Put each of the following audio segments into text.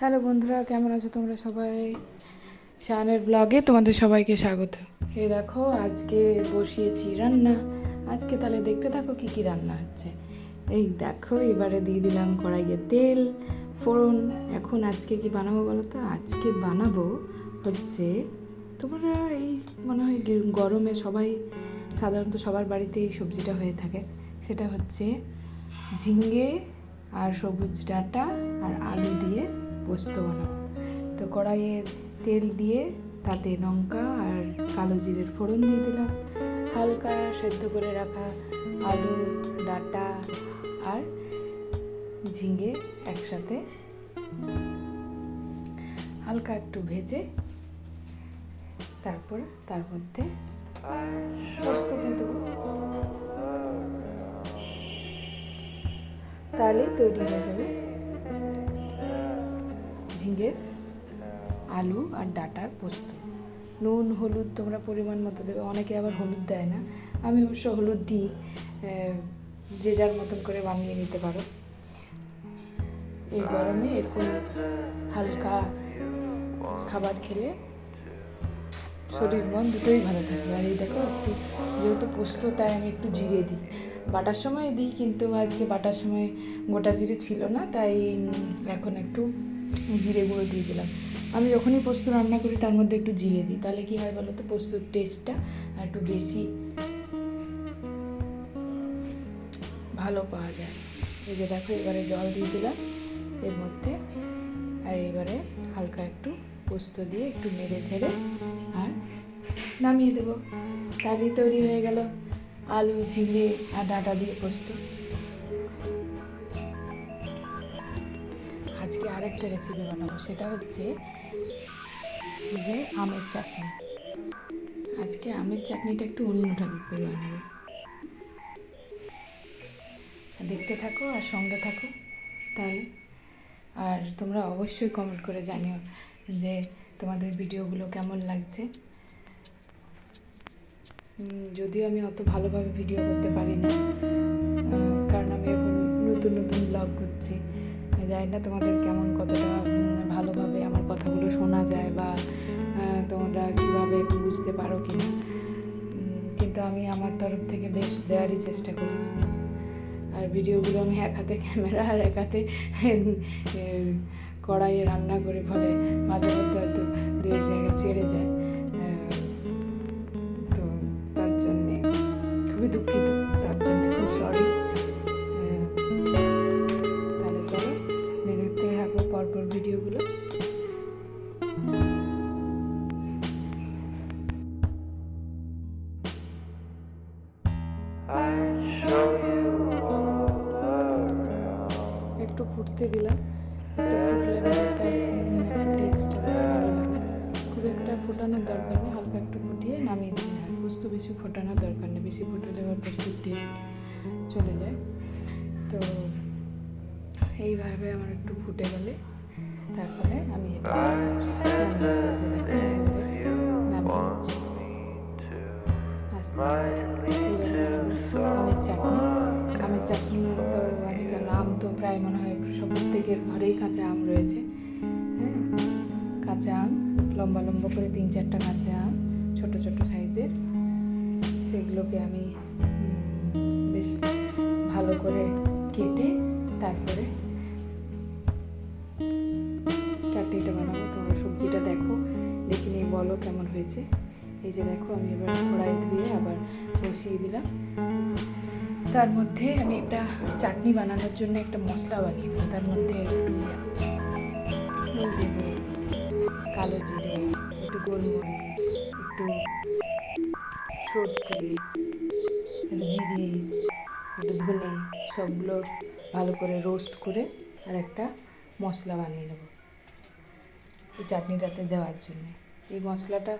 Hello বন্ধুরা, কেমন আছো তোমরা সবাই? শানের ব্লগে তোমাদের সবাইকে স্বাগত। এই দেখো, আজকে বসিয়েছি রান্না। আজকে তাহলে দেখতে থাকো কি কি রান্না হচ্ছে। এই দেখো, এবারে দিয়ে দিলাম কড়াইয়ে তেল, ফোড়ন। এখন আজকে কি বানাবো বলো তো? আজকে বানাবো হচ্ছে, তোমরা এই মনে হয় গরমে সবাই, সাধারণত সবার বাড়িতে এই সবজিটা হয়ে থাকে। সেটা হচ্ছে ঝিঙ্গে আর সবুজ ডাঁটা আর আলু দিয়ে পোস্ত বানাবো। তো কড়াইয়ে তেল দিয়ে তাতে লঙ্কা আর কালো জিরের ফোড়ন দিয়ে দিলাম। হালকা সেদ্ধ করে রাখা আলু, ডাঁটা আর ঝিঙে একসাথে হালকা একটু ভেজে তারপর তার মধ্যে পোস্ত দিয়ে দেবো। তাহলেই তৈরি হয়ে যাবে ঝিঙের আলু আর ডাটার পোস্ত। নুন, হলুদ তোমরা পরিমাণ মতো দেবে। অনেকে আবার হলুদ দেয় না। আমি অবশ্য হলুদ দিই যে যার মতন করে বানিয়ে নিতে পারো। এই গরমে এরকম হালকা খাবার খেলে শরীর মন দুটোই ভালো থাকবে আর এই দেখো একটু, যেহেতু পোস্ত, তাই আমি একটু জিরে দিই। বাটার সময় দিই, কিন্তু আজকে বাটার সময় গোটা জিরে ছিল না, তাই এখন একটু জিরে গুঁড়ো দিয়ে দিলাম। আমি যখনই পোস্ত রান্না করি, তার মধ্যে একটু জিরে দিই। তাহলে কী হয় বলো তো পোস্তর টেস্টটা একটু বেশি ভালো পাওয়া যায়। এই যে দেখো, এবারে জল দিয়ে দিলাম। এর মধ্যে আর এবারে হালকা একটু পোস্ত দিয়ে একটু নেড়ে ছেড়ে আর নামিয়ে দেবো। তাহলেই তৈরি হয়ে গেল আলু, ঝিঙে আর ডাঁটা দিয়ে পোস্ত। আজকে আরেকটা রেসিপি বানাবো, সেটা হচ্ছে যে আমের চাটনি। আজকে আমের চাটনিটা একটু অন্যভাবে বানাবো। দেখতে থাকো আর সঙ্গে থাকো তাহলে। আর তোমরা অবশ্যই কমেন্ট করে জানিও যে তোমাদের ভিডিওগুলো কেমন লাগছে। যদিও আমি অত ভালোভাবে ভিডিও করতে পারি না কারণ আমি এখন নতুন নতুন ব্লগ করছি। জানি না তোমাদের কেমন কতটা ভালোভাবে আমার কথাগুলো শোনা যায় বা তোমরা কীভাবে বুঝতে পারো কি না কিন্তু আমি আমার তরফ থেকে বেশ দেওয়ারই চেষ্টা করি। আর ভিডিওগুলো আমি এক হাতে ক্যামেরা আর এক হাতে কড়াইয়ে রান্না করে ফলে মাঝে মধ্যে হয়তো দু এক জায়গায় ছেড়ে যায়। তো তার জন্যে খুবই দুঃখিত। বেশি ফোটানোর দরকার নেই, বেশি ফোটালে আবার পোস্তুর টেস্ট চলে যায়। তো এইভাবে আমার একটু ফুটে গেলে তারপরে আমি এটা আমের চাটনি। আমের চাটনি তো আজকাল আম তো প্রায় মনে হয় সব প্রত্যেকের ঘরেই কাঁচা আম রয়েছে। হ্যাঁ কাঁচা আম, লম্বা লম্বা করে তিন চারটা কাঁচা আম, ছোট ছোট সাইজের। সেগুলোকে আমি বেশ ভালো করে কেটে তারপরে চাটনিটা বানাবো। তোমরা সবজিটা দেখো, দেখে নিয়ে বলো কেমন হয়েছে। এই যে দেখো, আমি এবার কড়াই ধুয়ে আবার বসিয়ে দিলাম। তার মধ্যে আমি একটা চাটনি বানানোর জন্য একটা মশলা বানিয়ে তার মধ্যে একটু কালো জিরে, একটু গোলমরিচ, একটু সর্ষে জিরে একটু ধনে, সবগুলো ভালো করে রোস্ট করে আর একটা মশলা বানিয়ে নেব এই চাটনিটাতে দেওয়ার জন্য। এই মশলাটা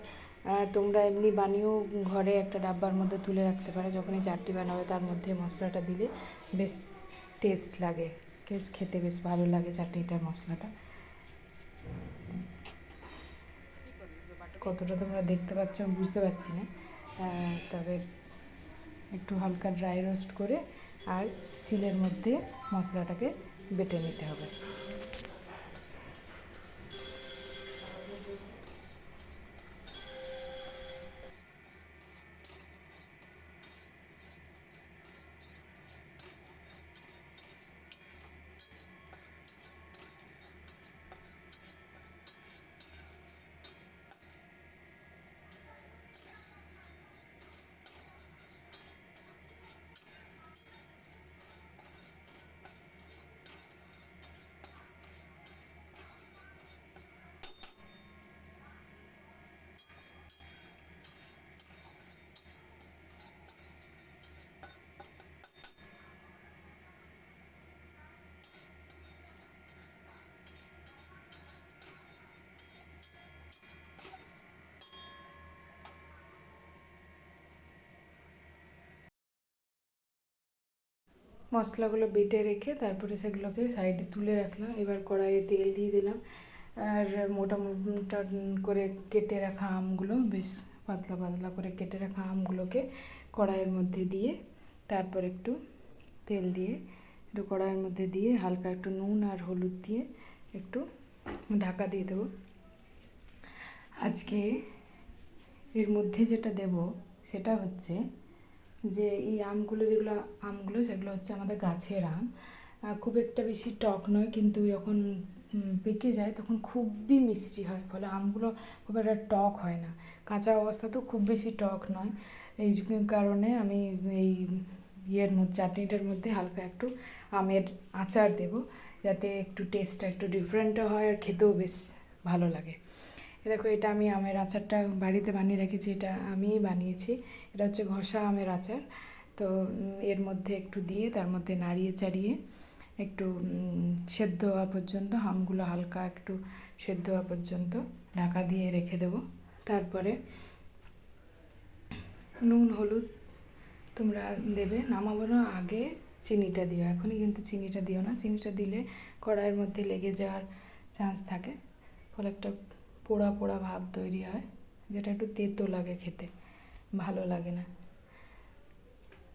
তোমরা এমনি বানিয়েও ঘরে একটা ডাব্বার মধ্যে তুলে রাখতে পারো যখন এই চাটনি বানাবে তার মধ্যে মশলাটা দিলে বেশ টেস্ট লাগে, বেশ খেতে বেশ ভালো লাগে চাটনিটার মশলাটা। কতটা তোমরা দেখতে পাচ্ছ বুঝতে পারছি না। তবে একটু হালকা ড্রাই রোস্ট করে আর শিলের মধ্যে মশলাটাকে বেটে নিতে হবে। মশলাগুলো বেটে রেখে তারপরে সেগুলোকে সাইডে তুলে রাখলাম। এবার কড়াইয়ে তেল দিয়ে দিলাম। আর মোটা মোটা করে কেটে রাখা আমগুলো, বেশ পাতলা পাতলা করে কেটে রাখা আমগুলোকে কড়াইয়ের মধ্যে দিয়ে তারপর একটু তেল দিয়ে, একটু কড়াইয়ের মধ্যে দিয়ে হালকা একটু নুন আর হলুদ দিয়ে একটু ঢাকা দিয়ে দেবো। আজকে এর মধ্যে যেটা দেব সেটা হচ্ছে যে এই আমগুলো যেগুলো, আমগুলো সেগুলো হচ্ছে আমাদের গাছের আম। খুব একটা বেশি টক নয়, কিন্তু যখন পেকে যায় তখন খুবই মিষ্টি হয়, ফলে আমগুলো খুব একটা টক হয় না। কাঁচা অবস্থা তো খুব বেশি টক নয়। এই কারণে আমি এই ইয়ের মধ্যে, চাটনিটার মধ্যে হালকা একটু আমের আচার দেব, যাতে একটু টেস্টটা একটু ডিফারেন্টও হয় আর খেতেও বেশ ভালো লাগে। দেখো, এটা আমি আমের আচারটা বাড়িতে বানিয়ে রেখেছি, এটা আমিই বানিয়েছি। এটা হচ্ছে ঘষা আমের আচার। তো এর মধ্যে একটু দিয়ে, তার মধ্যে নাড়িয়ে চাড়িয়ে একটু সেদ্ধ হওয়া পর্যন্ত, আমগুলো হালকা একটু সেদ্ধ হওয়া পর্যন্ত ঢাকা দিয়ে রেখে দেবো। তারপরে নুন, হলুদ তোমরা দেবে। নামানোর আগে চিনিটা দিও। এখনই কিন্তু চিনিটা দিও না। চিনিটা দিলে কড়াইয়ের মধ্যে লেগে যাওয়ার চান্স থাকে। ফলে একটা পোড়া পোড়া ভাব তৈরি হয়, যেটা একটু তেতো লাগে খেতে, ভালো লাগে না।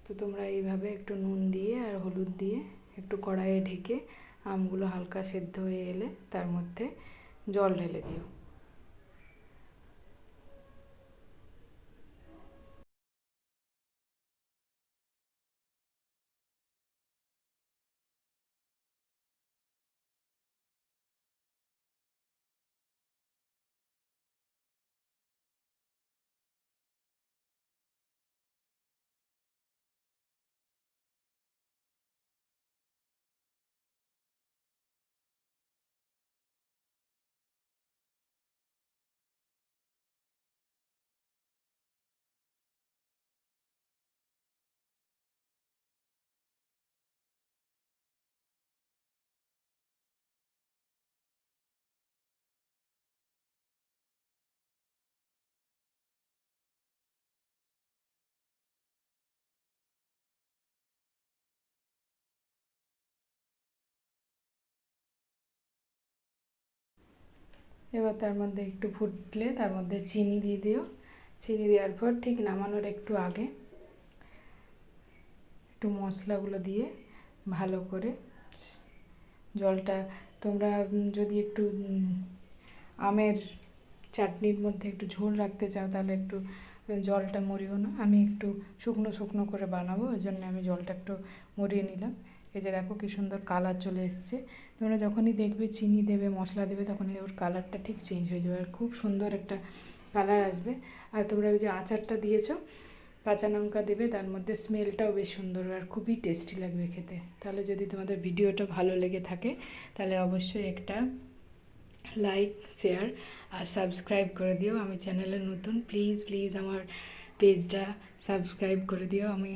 তো তোমরা এইভাবে একটু নুন দিয়ে আর হলুদ দিয়ে একটু কড়াইয়ে ঢেকে আমগুলো হালকা সেদ্ধ হয়ে এলে তার মধ্যে জল ঢেলে দিও। এবার তার মধ্যে একটু ফুটলে তার মধ্যে চিনি দিয়ে দিও। চিনি দেওয়ার পর ঠিক নামানোর একটু আগে একটু মশলাগুলো দিয়ে ভালো করে জলটা তোমরা যদি একটু আমের চাটনির মধ্যে একটু ঝোল রাখতে চাও তাহলে একটু জলটা মরিও না। আমি একটু শুকনো শুকনো করে বানাবো, ওই জন্য আমি জলটা একটু মরিয়ে নিলাম। এই যে দেখো কি সুন্দর কালার চলে এসছে। তোমরা যখনই দেখবে চিনি দেবে, মশলা দেবে, তখনই ওর কালারটা ঠিক চেঞ্জ হয়ে যাবে। আর খুব সুন্দর একটা কালার আসবে। আর তোমরা ওই যে আচারটা দিয়েছ, কাঁচা লঙ্কা দেবে, তার মধ্যে স্মেলটাও বেশ সুন্দর আর খুবই টেস্টি লাগবে খেতে। তাহলে যদি তোমাদের ভিডিওটা ভালো লেগে থাকে, তাহলে অবশ্যই একটা লাইক শেয়ার আর সাবস্ক্রাইব করে দিও। আমি চ্যানেলে নতুন প্লিজ প্লিজ আমার পেজটা সাবস্ক্রাইব করে দিও। আমি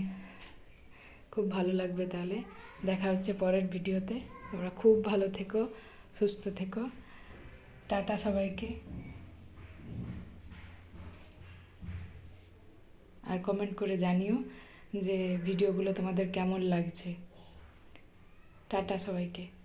খুব ভালো লাগবে তাহলে। দেখা হচ্ছে পরের ভিডিওতে। তোমরা খুব ভালো থেকো, সুস্থ থেকো। টাটা সবাইকে। আর কমেন্ট করে জানিও যে ভিডিওগুলো তোমাদের কেমন লাগছে। টাটা সবাইকে।